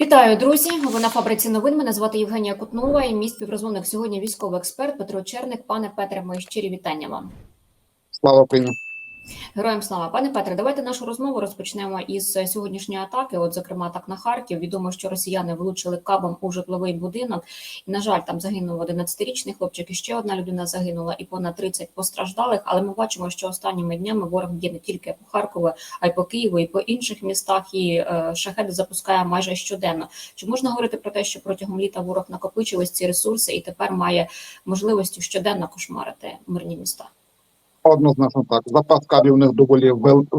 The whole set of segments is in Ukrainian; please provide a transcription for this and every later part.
Вітаю, друзі! Ви на фабриці новин. Мене звати Євгенія Кутнова і мій співрозмовник сьогодні військовий експерт Петро Черник. Пане Петре, мої щирі вітання вам. Слава Україні! Героям слава, пане Петре, давайте нашу розмову розпочнемо із сьогоднішньої атаки. От, зокрема, так на Харків. Відомо, що росіяни влучили кабом у житловий будинок. І, на жаль, там загинув 11-річний хлопчик, і ще одна людина загинула, і понад 30 постраждалих. Але ми бачимо, що останніми днями ворог б'є не тільки по Харкову, а й по Києву, і по інших містах. І е, шахеди запускає майже щоденно. Чи можна говорити про те, що протягом літа ворог накопичив ці ресурси і тепер має можливості щоденно кошмарити мирні міста? Однозначно так. Запас кадрів у них доволі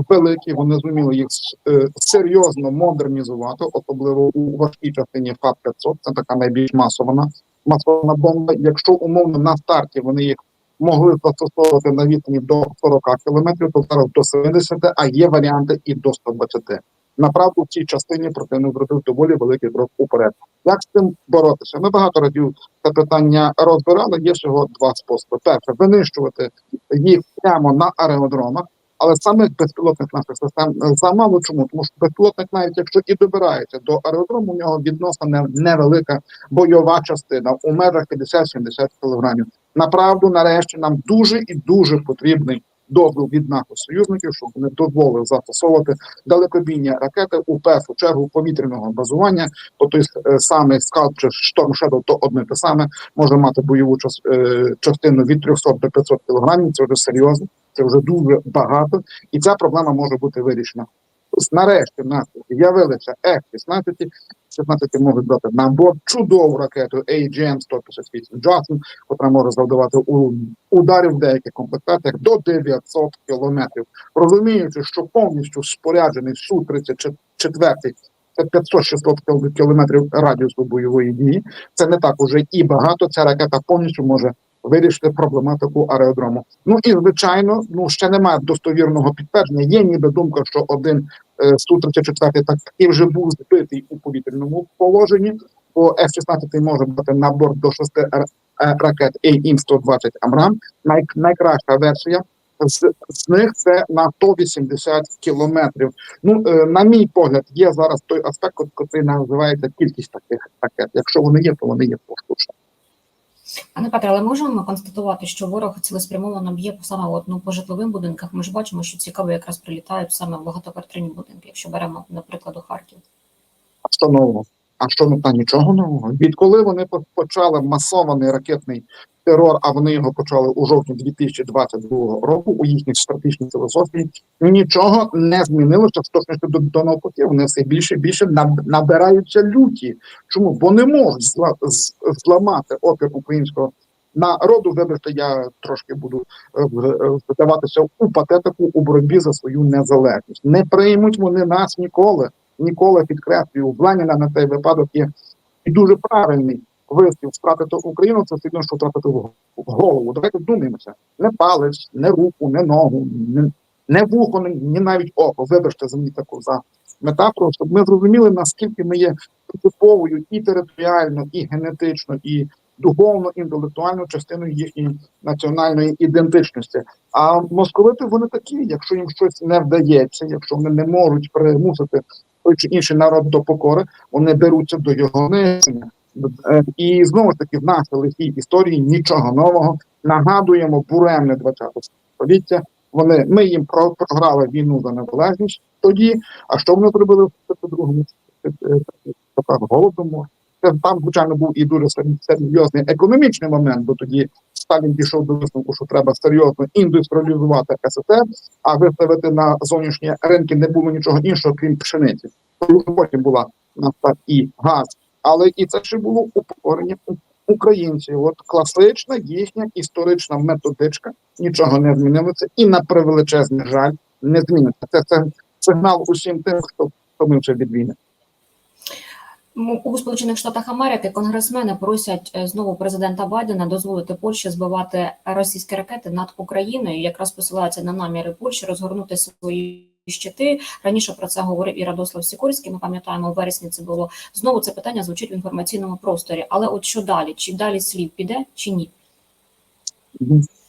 великий. Вони зуміли їх е, серйозно модернізувати, особливо у важкій частині ФАП-500. Це така найбільш масована масована бомба. Якщо умовно на старті вони їх могли застосовувати на відстані до 40 кілометрів, то зараз до 70, а є варіанти і до 120. Направду в цій частині противник зробив доволі великий крок уперед. Як з цим боротися? Ми багато разів це питання розбирали. Є всього два способи: перше винищувати їх прямо на аеродромах, але самих безпілотних наших систем замало чому, тому що безпілотник, навіть якщо і добирається до аеродрому, у нього відносно невелика бойова частина у межах 50-70 кілограмів. Направду, нарешті, нам дуже і дуже потрібний дозвіл від НАТО союзників, щоб вони дозволили застосовувати далекобійні ракети у першу чергу повітряного базування, бо той е, самий скалп чи Storm Shadow, то одне те саме може мати бойову е, частину від 300 до 500 кілограмів. Це вже серйозно, це вже дуже багато, і ця проблема може бути вирішена. Нарешті нас з'явилися F-16, 16 можуть брати на борт чудову ракету AGM 158 Jackson, котра може завдавати ударів в деяких комплектаціях до 900 кілометрів. Розуміючи, що повністю споряджений су 34 це 500-600 кілометрів радіусу бойової дії. Це не так уже і багато. Ця ракета повністю може вирішити проблематику аеродрому. Ну і звичайно, ну ще немає достовірного підтвердження. Є ніби думка, що один Су-34 так і вже був збитий у повітряному положенні. Бо F-16 може бути на борт до шести р- е, ракет AIM-120 Амрам. Най, найкраща версія з, з них це на 180 кілометрів. Ну, е, на мій погляд, є зараз той аспект, який називається кількість таких ракет. Якщо вони є, то вони є поштучно. Пане Петре, але можемо констатувати, що ворог цілеспрямовано б'є саме от, ну, по житловим будинках. Ми ж бачимо, що цікаво якраз прилітають саме в багатоквартирні будинки, якщо беремо, наприклад, у Харків. Нового? А що ну та нічого нового? Відколи вони почали масований ракетний терор, а вони його почали у жовтні 2022 року у їхній стратегічній філософії, нічого не змінилося з точності до, до навпаки. Вони все більше і більше набираються люті. Чому? Бо не можуть зла, з- зламати опір українського народу. Вибачте, я трошки буду е, в- е, вдаватися у патетику у боротьбі за свою незалежність. Не приймуть вони нас ніколи ніколи підкреслюю, у на цей випадок є і дуже правильний вислів втратити Україну, це все що втратити в голову. Давайте думаємося. Не палець, не руку, не ногу, не, не вухо, ні навіть око. Вибачте за мені таку за метафору, щоб ми зрозуміли, наскільки ми є принциповою і територіально, і генетично, і духовно, інтелектуальною частиною їхньої національної ідентичності. А московити вони такі, якщо їм щось не вдається, якщо вони не можуть примусити той чи інший народ до покори, вони беруться до його нищення. Е, І знову ж таки в нашій лихій історії нічого нового. Нагадуємо буремне 20 століття. Вони ми їм про- програли війну за незалежність тоді. А що вони зробили в 32-му? Голодомор. Там, звичайно, був і дуже серйозний економічний момент, бо тоді Сталін пішов до висновку, що треба серйозно індустріалізувати СССР, а виставити на зовнішні ринки не було нічого іншого, крім пшениці. Потім була нафта і газ. Але і це ще було упокорення у- українців. От класична їхня історична методичка нічого не змінилося, і на превеличезний жаль не зміниться. Це, це сигнал усім тим, хто втомився від війни. У Сполучених Штатах Америки конгресмени просять е, знову президента Байдена дозволити Польщі збивати російські ракети над Україною. Якраз посилаються на наміри Польщі розгорнути свої щити. Раніше про це говорив і Радослав Сікорський. Ми пам'ятаємо, у вересні це було знову. Це питання звучить в інформаційному просторі. Але от що далі? Чи далі слів піде, чи ні?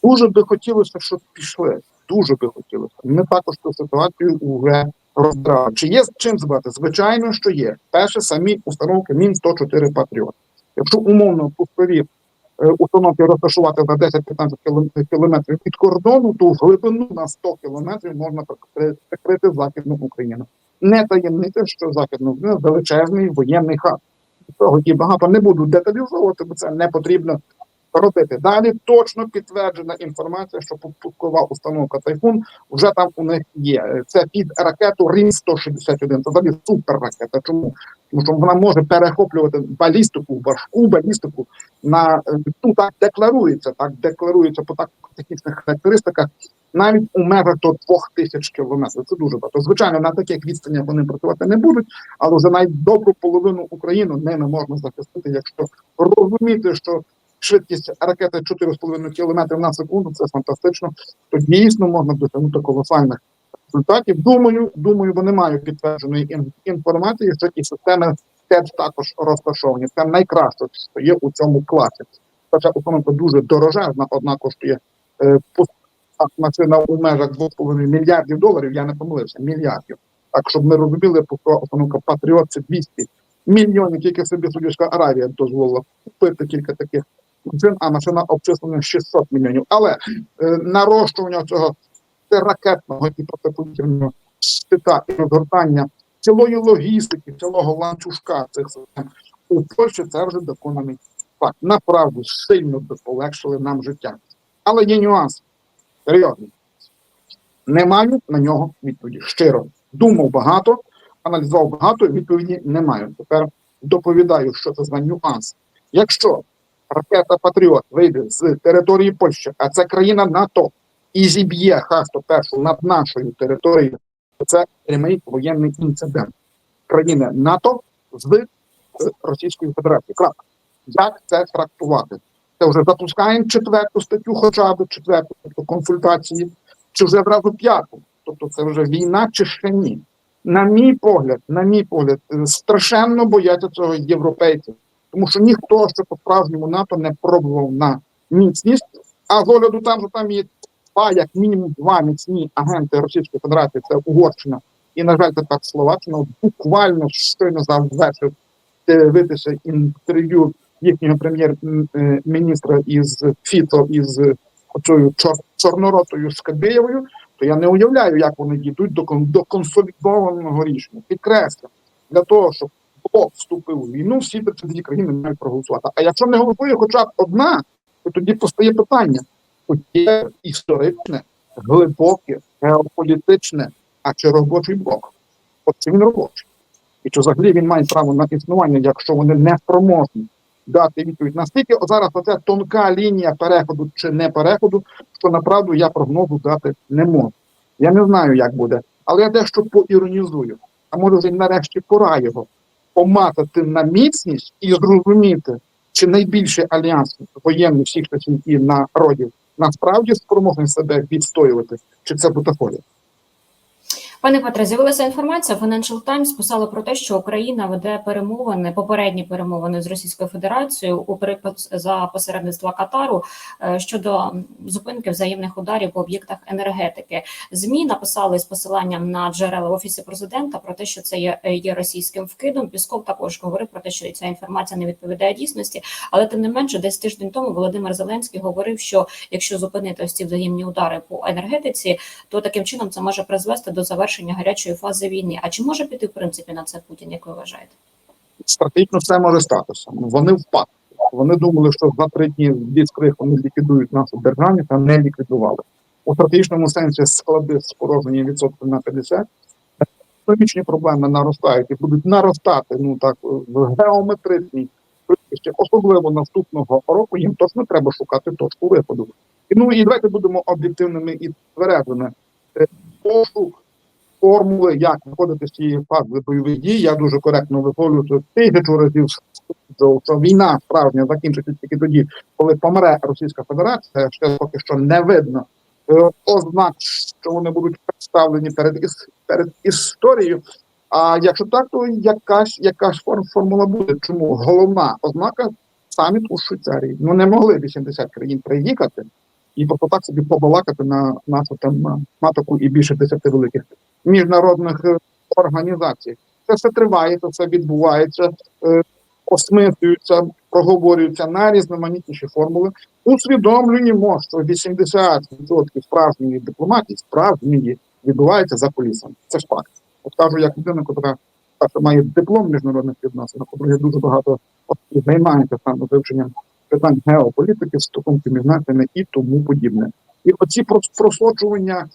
Дуже би хотілося, щоб пішли. Дуже би хотілося. Ми також цю ситуацію вже розбирали. Чи є з чим збирати? Звичайно, що є. Перше, самі установки Мін 104 Патріот. Якщо умовно пускові е, установки розташувати за 10-15 кілометрів від кордону, то в глибину на 100 кілометрів можна прикри- прикрити Західну Україну. Не таємниця, що Західна Україна величезний воєнний хаб. Того і багато не буду деталізовувати, бо це не потрібно робити. Далі точно підтверджена інформація, що пускова установка Тайфун вже там у них є. Це під ракету Рім 161 Це взагалі суперракета. Чому? Тому що вона може перехоплювати балістику, важку балістику на е, ну так декларується, так декларується по так технічних характеристиках. Навіть у межах до 2000 кілометрів. Це дуже багато. Звичайно, на таких відстанях вони працювати не будуть, але вже навіть добру половину України ними можна захистити, якщо розуміти, що швидкість ракети 4,5 км на секунду це фантастично, то дійсно можна досягнути колосальних результатів. Думаю, думаю, вони мають підтвердженої інформації, що ті системи теж також розташовані. Це найкраще, що є у цьому класі. Хоча установка дуже дорожезна, одна коштує е, машина у межах 2,5 мільярдів доларів, я не помилився, мільярдів. Так, щоб ми розуміли, пускова установка Патріот це 200 мільйонів, тільки собі Саудівська Аравія дозволила купити кілька таких машин, а машина обчислена 600 мільйонів. Але е, нарощування цього ракетного і протиповітряного щита і розгортання цілої логістики, цілого ланцюжка цих систем у Польщі це вже доконаний факт. Направду сильно би полегшили нам життя. Але є нюанс. Серйозний. Не маю на нього відповіді. Щиро. Думав багато, аналізував багато, відповіді не маю. Тепер доповідаю, що це за нюанс. Якщо ракета Патріот вийде з території Польщі, а це країна НАТО, і зіб'є Х-101 над нашою територією, це прямий воєнний інцидент країни НАТО з Російською Федерацією. Крапка. Як це трактувати? Це вже запускаємо четверту статтю, хоча б четверту, тобто консультації, чи вже одразу п'яту. Тобто це вже війна чи ще ні. На мій погляд, на мій погляд, е, страшенно бояться цього європейці, тому що ніхто ще по справжньому НАТО не пробував на міцність, а з огляду там, що там є два, як мінімум два міцні агенти Російської Федерації, це Угорщина і, на жаль, тепер Словаччина, от буквально щойно завершив дивитися інтерв'ю їхнього прем'єр-міністра із Фіцо із оцею чор, чорноротою Скабєєвою, то я не уявляю, як вони дійдуть до, кон- до консолідованого рішення. Підкреслю, для того, щоб блок вступив у війну, всі 32 країни мають проголосувати. А якщо не голосує хоча б одна, то тоді постає питання: є історичне, глибоке, геополітичне, а чи робочий блок? От чи він робочий? І чи взагалі він має право на існування, якщо вони не спроможні дати відповідь? Наскільки зараз оця тонка лінія переходу чи не переходу, що направду я прогнозу дати не можу. Я не знаю, як буде, але я дещо поіронізую. А може вже нарешті пора його поматати на міцність і зрозуміти, чи найбільший альянс воєнний всіх і народів насправді спроможний себе відстоювати, чи це бутафорія? Пане Петре, з'явилася інформація. Financial Times писала про те, що Україна веде перемовини, попередні перемовини з Російською Федерацією у перепис за посередництва Катару е, щодо зупинки взаємних ударів по об'єктах енергетики. Змі написали з посиланням на джерела в офісі президента про те, що це є, є російським вкидом. Пісков також говорив про те, що ця інформація не відповідає дійсності. Але тим не менше, десь тиждень тому Володимир Зеленський говорив, що якщо зупинити ось ці взаємні удари по енергетиці, то таким чином це може призвести до завершення гарячої фази війни. А чи може піти в принципі на це Путін, як ви вважаєте? стратегічно все може статися. Вони впали. Вони думали, що за три дні від вони ліквідують нашу державність, а не ліквідували. У стратегічному сенсі склади спорожнені відсотків на 50. Економічні проблеми наростають і будуть наростати ну так в геометричній швидкості, особливо наступного року. Їм точно треба шукати точку виходу. І, ну і давайте будемо об'єктивними і тверезими. Е, Пошук формули, як виходити з цієї фази бойових дій. Я дуже коректно висловлюю тисячу разів, що, війна справжня закінчиться тільки тоді, коли помре Російська Федерація. Ще поки що не видно е, ознак, що вони будуть представлені перед іс- перед історією. А якщо так, то якась якась форм, формула буде. Чому головна ознака саміт у Швейцарії? Ну не могли 80 країн приїхати і просто так собі побалакати на нашу там матоку і більше 10 великих міжнародних е, організацій. Це все триває, це все відбувається, е, осмислюються, проговорюються найрізноманітніші формули. Усвідомлюємо, що 80% справжньої дипломатії, справжньої відбувається за кулісами. Це ж факт. От кажу, як людина, яка перше має диплом міжнародних відносин, по-друге, дуже багато займається саме вивченням питань геополітики, стосунків між націями і тому подібне. І оці просочування,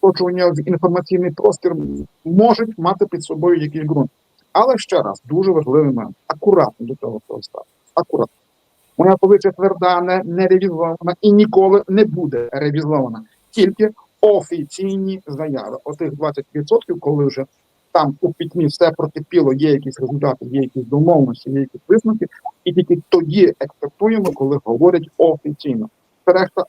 просочування в інформаційний простір можуть мати під собою якийсь ґрунт. Але ще раз, дуже важливий момент. Акуратно до всього ставитися. Акуратно. Моя позиція тверда, не, не ревізована і ніколи не буде ревізована. Тільки офіційні заяви. Отих 20%, коли вже там у пітьмі все прокипіло, є якісь результати, є якісь домовленості, є якісь висновки, і тільки тоді експертуємо, коли говорять офіційно. Це решта.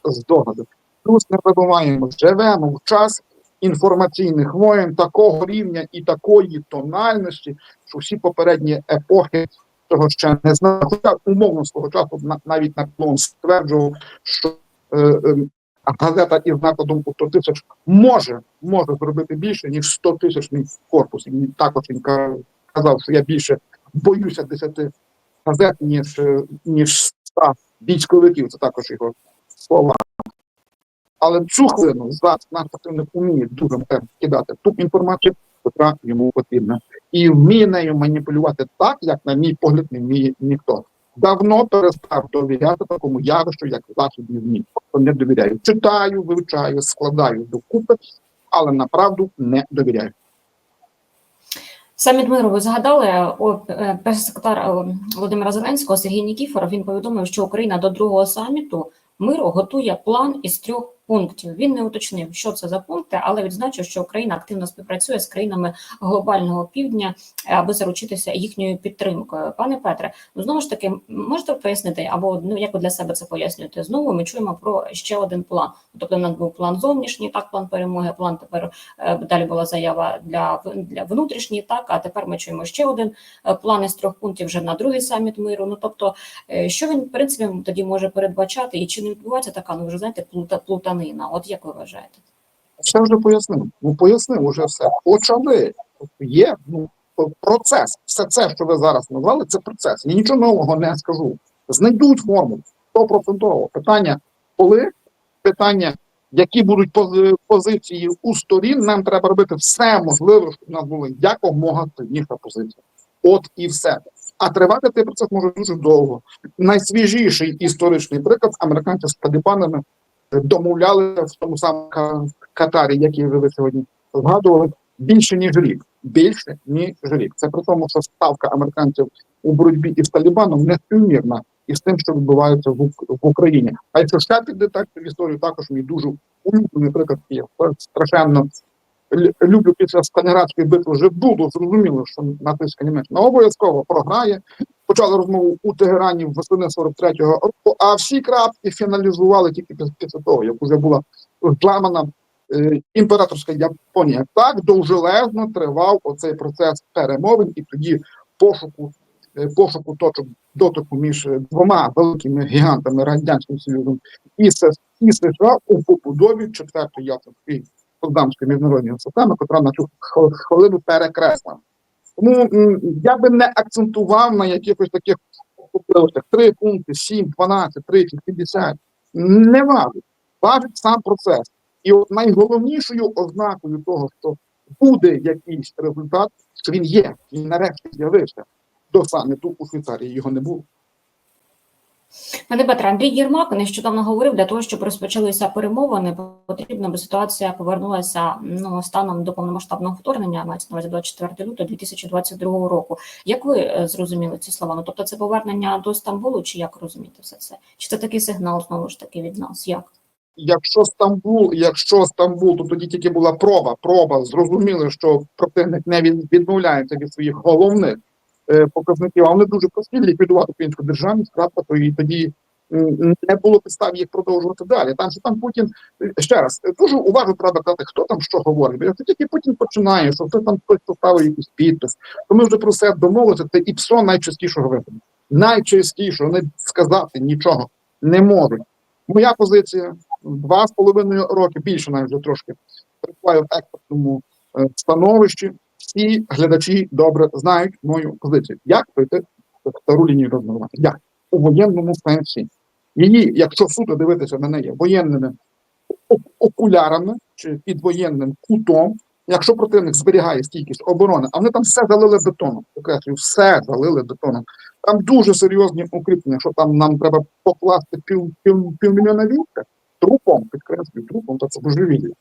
Плюс не забуваємо, живемо в час інформаційних воєн такого рівня і такої тональності, що всі попередні епохи цього ще не знали. Хоча умовно свого часу на- навіть Наполеон стверджував, що е, е, газета із накладом у 100 тисяч може, може зробити більше, ніж 100 тисячний корпус. І також він ка- казав, що я більше боюся 10 газет, ніж, е, ніж 100 військовиків. Це також його слова. Але цю хвилину зараз наш противник уміє дуже кидати ту інформацію, яка йому потрібна, і вміє нею маніпулювати так, як, на мій погляд, не вміє ніхто. Давно перестав довіряти такому явищу, як західні ЗМІ. Тобто не довіряю. Читаю, вивчаю, складаю докупи, але направду не довіряю. Саміт миру ви згадали е, прес-секретар е, Володимира Зеленського Сергій Нікіфоров. Він повідомив, що Україна до другого саміту миру готує план із трьох пунктів. Він не уточнив, що це за пункти, але відзначив, що Україна активно співпрацює з країнами глобального півдня, е, аби заручитися їхньою підтримкою. Пане Петре, ну знову ж таки, можете пояснити, або ну як ви для себе це пояснюєте? Знову ми чуємо про ще один план. Тобто, у нас був план зовнішній, так план перемоги, план тепер е, далі була заява для, для внутрішній, так а тепер ми чуємо ще один е, план із трьох пунктів вже на другий саміт миру. Ну тобто, що він в принципі тоді може передбачати, і чи не відбувається така, ну вже знаєте, плута, плутанина? От як ви вважаєте? Все вже пояснив. Ну пояснив уже все. Почали. Є ну, процес. Все це, що ви зараз назвали, це процес. Я нічого нового не скажу. Знайдуть форму стопроцентово. Питання коли, питання, які будуть позиції у сторін, нам треба робити все можливе, щоб у нас була якомога сильніша позиція. От і все. А тривати цей процес може дуже довго. Найсвіжіший історичний приклад американці з талібанами домовлялися в тому самому Ка- Катарі, який ви сьогодні згадували, більше ніж рік. Більше ніж рік. Це при тому, що ставка американців у боротьбі із Талібаном не співмірна із тим, що відбувається в, Україні. А якщо ще піде так в історію, також мій дуже улюблений приклад є. Страшенно лю- люблю після Сталінградської битви вже було зрозуміло, що натиска Німеччина обов'язково програє. Почали розмову у Тегерані восени 43-го року, а всі крапки фіналізували тільки після, того, як вже була зламана е, імператорська Японія. Так довжелезно тривав оцей процес перемовин і тоді пошуку, е, пошуку точок дотику між е, двома великими гігантами радянським союзом і, США у побудові четвертої Ялтинської Потсдамської міжнародної системи, яка на цю хвилину перекреслена. Тому я би не акцентував на якихось таких особливостях. Три пункти, 7, 12, 30, 50. Не важить. Важить сам процес. І от найголовнішою ознакою того, що буде якийсь результат, що він є, він нарешті з'явився. До саміту у Швейцарії його не було. Пане Петре, Андрій Єрмак нещодавно говорив, для того, щоб розпочалися перемовини, потрібно, аби ситуація повернулася ну станом до повномасштабного вторгнення, мається на увазі 24 лютого 2022 року. Як ви е, зрозуміли ці слова? Ну тобто, це повернення до Стамбулу, чи як розуміти все це? Чи це такий сигнал знову ж таки від нас? Як? Якщо Стамбул, якщо Стамбул, то тоді тільки була проба. Проба зрозуміли, що противник не від- відмовляється від своїх головних показників. А вони дуже прості ліквідувати українську державність. Крапка то і тоді не було підстав їх продовжувати далі. Там що там Путін е, ще раз е, дуже уважно треба казати, хто там що говорить. Бо тільки Путін починає, що хто там хтось поставив якийсь підпис, то ми вже про це домовилися. Це і псо найчастішого випадку. Найчастішого не сказати нічого не можуть. Моя позиція два з половиною роки, більше навіть вже трошки перебуваю в експертному е, становищі всі глядачі добре знають мою позицію. Як пройти стару лінію розмежування? Як? У воєнному сенсі. Її, якщо суто дивитися на неї воєнними окулярами чи під воєнним кутом, якщо противник зберігає стійкість оборони, а вони там все залили бетоном, покреслюю, все залили бетоном. Там дуже серйозні укріплення, що там нам треба покласти пів, пів, півмільйона війська трупом, підкреслюю, трупом, то це божевілля.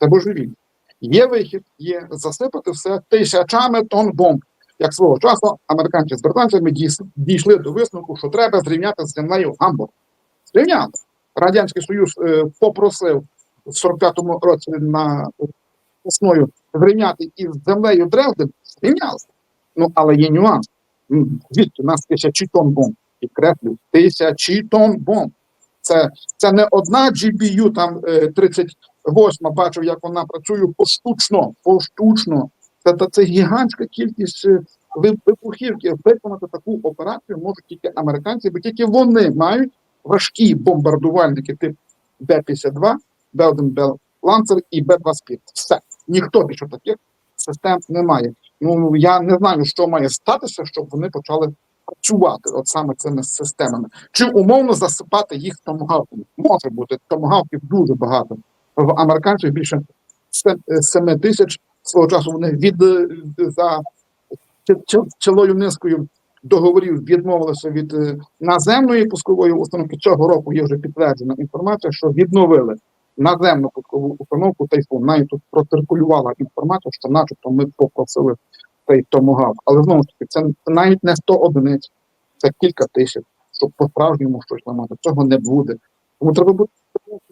Це божевілля. Є вихід, є засипати все тисячами тонн бомб. Як свого часу американці з британцями дійшли до висновку, що треба зрівняти з землею Гамбург. Зрівняли. Радянський Союз е, попросив в 45-му році на основі зрівняти із землею Дрезден, зрівняли. Ну, але є нюанс. Звідки у нас тисячі тонн бомб. Підкреслю, тисячі тонн бомб. Це це не одна GBU там е, 30 Восьма бачив, як вона працює поштучно. Поштучно. Та це гігантська кількість е, вибухівки. Виконати таку операцію можуть тільки американці, бо тільки вони мають важкі бомбардувальники тип Б-52, Белден Бел Ланцер і Б-25. Все. Ніхто більше таких систем не має. Ну я не знаю, що має статися, щоб вони почали працювати от саме цими системами. Чи умовно засипати їх томгавками? Може бути, томгавків дуже багато. В американців більше 7 тисяч свого часу вони від е, за цілою низкою договорів відмовилися від е, наземної пускової установки. Цього року є вже підтверджена інформація, що відновили наземну пускову установку Тайфун. Навіть тут проциркулювала інформація, що начебто ми попросили цей томогавк. Але знову ж таки, це навіть не 100 одиниць, це кілька тисяч, щоб по-справжньому щось ламати. Цього не буде. Тому треба бути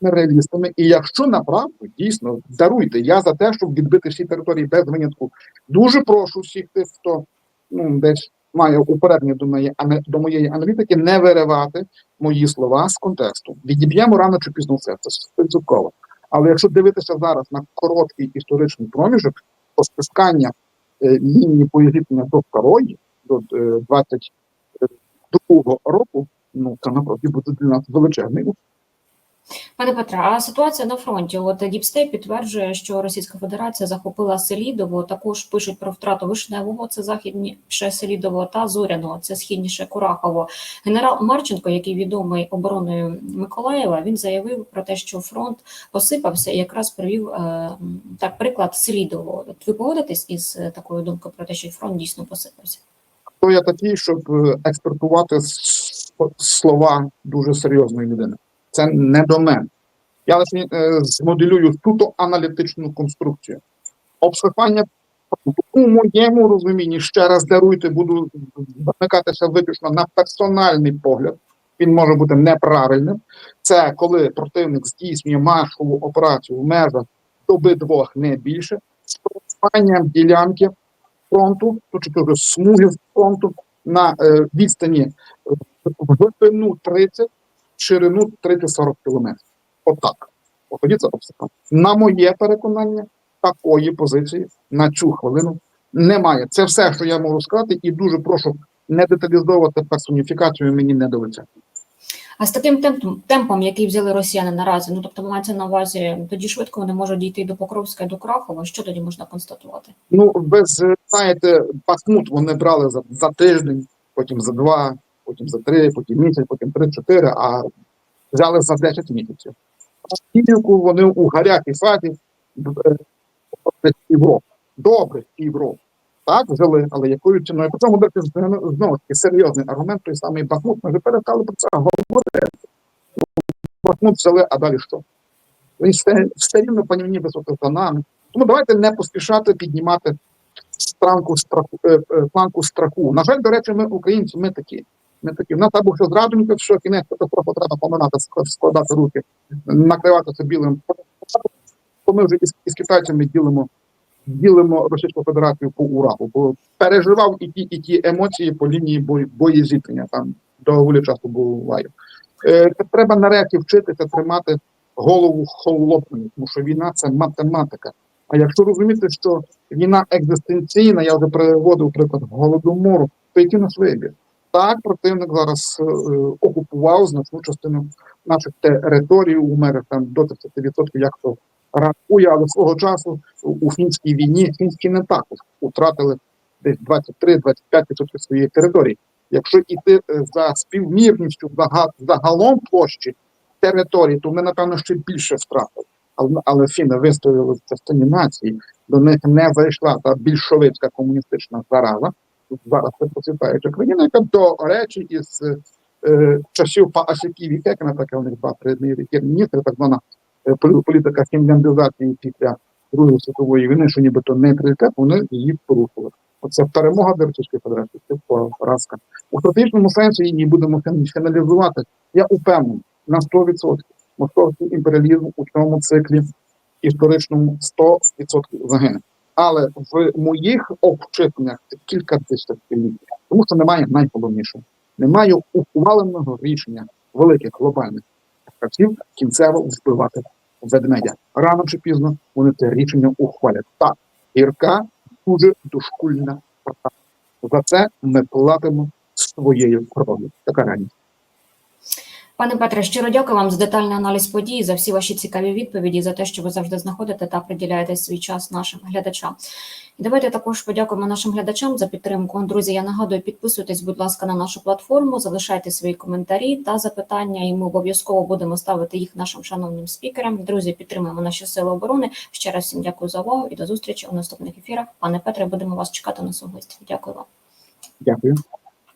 реалістами. І якщо направду дійсно даруйте, я за те, щоб відбити всі території без винятку. Дуже прошу всіх тих, хто ну десь має упередження до моєї до моєї аналітики, не виривати мої слова з контексту. Відіб'ємо рано чи пізно все. Це стовідсотково. Але якщо дивитися зараз на короткий історичний проміжок, то стискання е, лінії поєднання до второї, до е, 22 року, ну це напроти буде для нас величезний. Пане Петре, а ситуація на фронті? От Діпстей підтверджує, що Російська Федерація захопила Селідово. Також пишуть про втрату Вишневого, це західніше Селідово, та Зоряного, це східніше Курахово. Генерал Марченко, який відомий обороною Миколаєва, він заявив про те, що фронт посипався і якраз привів е, так приклад Селідово. От ви погодитесь із е, такою думкою про те, що фронт дійсно посипався? Хто я такий, щоб е, експертувати слова дуже серйозної людини? Це не до мене. Я лише е, змоделюю суто аналітичну конструкцію. Обсипання у моєму розумінні ще раз даруйте, буду замикатися виключно на персональний погляд. Він може бути неправильним. Це коли противник здійснює маршову операцію в межах доби двох не більше, з просуванням ділянки фронту, чи вже смуги фронту на е, відстані е, в глибину 30, ширину 30-40 кілометрів. Отак. От тоді це обсипання. На моє переконання, такої позиції на цю хвилину немає. Це все, що я можу сказати, і дуже прошу не деталізовувати персоніфікацію мені не до лиця. А з таким темпом, темпом, який взяли росіяни наразі, ну тобто мається на увазі, тоді швидко вони можуть дійти до Покровська і до Крахова. Що тоді можна констатувати? Ну, е, знаєте, Бахмут вони брали за, за тиждень, потім за два, потім за три, потім місяць, потім три-чотири, а взяли за 10 місяців. Київку вони у гарячій фазі е, півроку. Добре, півроку. Так, взяли, але якою ціною? При цьому дати знову таки серйозний аргумент, той самий Бахмут, ми вже перестали про це говорити. Бахмут взяли, а далі що? Він все, все рівно панівні висоти за нами. Тому давайте не поспішати піднімати странку страху, е, е, планку страху. На жаль, до речі, ми українці, ми такі. Ми такі. В нас або що зрадників, що кінець катастрофа треба поминати, ск- складати руки, накриватися білим. То ми вже із, із китайцями ділимо, ділимо Російську Федерацію по Уралу, бо переживав і ті, і ті емоції по лінії бої, боєзіткнення. Там доволі часто буває. Е, треба нарешті вчитися тримати голову холодною, тому що війна це математика. А якщо розуміти, що війна екзистенційна, я вже приводив приклад голодомору, то який у нас вибір? Так, противник зараз е, окупував значну частину наших територій у межах там до 30%, як то рахує, але свого часу у фінській війні фінські не також втратили десь 23-25% своєї території. Якщо йти е, за співмірністю зага- загалом площі території, то ми, напевно, ще більше втратили. Але, але фіни вистояли в частині нації, до них не зайшла та більшовицька комуністична зараза. Зараз це процвітаюча країна, яка до речі, із е, часів Паасіків і Кекена, таке у них два передмір'я міністри, так звана е, політика фінляндизації після Другої світової війни, що нібито нейтралітет, вони її порушили. Оце перемога Російської Федерації, це поразка. У стратегічному сенсі її будемо фіналізувати. Я упевнений на 100%. Московський імперіалізм у цьому циклі історичному 100% загине. Але в моїх обчитаннях це кілька десятиліть, тому що немає найголовнішого. Немає ухваленого рішення великих глобальних гравців кінцево вбивати ведмедя. Рано чи пізно вони це рішення ухвалять. Так, гірка дуже дошкульна. За це ми платимо своєю кров'ю. Така реальність. Пане Петре, щиро дякую вам за детальний аналіз подій, за всі ваші цікаві відповіді, за те, що ви завжди знаходите та приділяєте свій час нашим глядачам. І давайте також подякуємо нашим глядачам за підтримку. Друзі, я нагадую, підписуйтесь, будь ласка, на нашу платформу, залишайте свої коментарі та запитання, і ми обов'язково будемо ставити їх нашим шановним спікерам. Друзі, підтримуємо наші сили оборони. Ще раз всім дякую за увагу і до зустрічі у наступних ефірах. Пане Петре, будемо вас чекати на сугості. Дякую вам. Дякую.